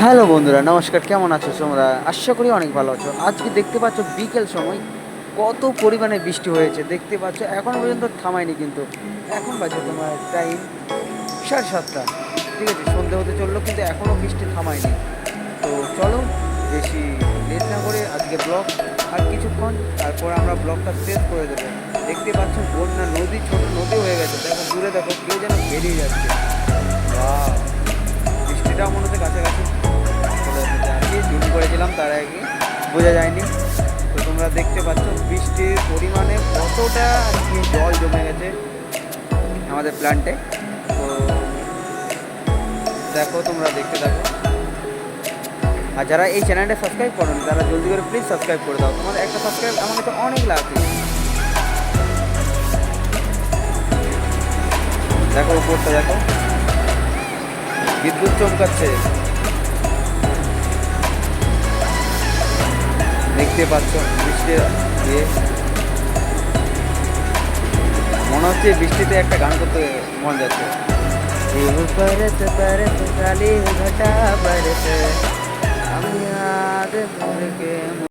Hello বন্ধুরা, নমস্কার, কেমন আছো তোমরা? আশা করি অনেক ভালো আছো। আজকে দেখতে পাচ্ছ বিকেল সময়, কত পরিমাণে বৃষ্টি হয়েছে, দেখতে পাচ্ছ, এখনও পর্যন্ত থামায়নি কিন্তু। এখন বাজে তোমার টাইম সাড়ে সাতটা। ঠিক আছে, সন্ধে হতে চলল, কিন্তু এখনও বৃষ্টি থামায়নি। তো চলো, বেশি লেট না করে আজকে ব্লগ আর কিছুক্ষণ, তারপর আমরা ব্লগটা শেষ করে দেবো। দেখতে পাচ্ছ, বন্যা নদী, ছোট নদী হয়ে গেছে। দেখো, দূরে দেখো কেউ যেন বেরিয়ে যাচ্ছে। বাহ! বৃষ্টিটা মনে হচ্ছে কাছাকাছি। তার আগে। বোঝা যায়নি। তো তোমরা দেখতে পাচ্ছ, বৃষ্টির পরিমাণে কতটা আর কি জল জমে গেছে আমাদের প্ল্যান্টে তো দেখো, তোমরা দেখতে থাকো। আর যারা এই চ্যানেলটা সাবস্ক্রাইব করেন তারা জলদি করে প্লিজ সাবস্ক্রাইব করে দাও। তোমাদের একটা সাবস্ক্রাইব আমার কাছে অনেক লাগবে দেখো, উপরটা দেখো। বিদ্যুৎ চমকাচ্ছে। দেখতে পাচ্ছ বৃষ্টির ইয়ে মনে হচ্ছে বৃষ্টিতে একটা গান করতে মন যাচ্ছে।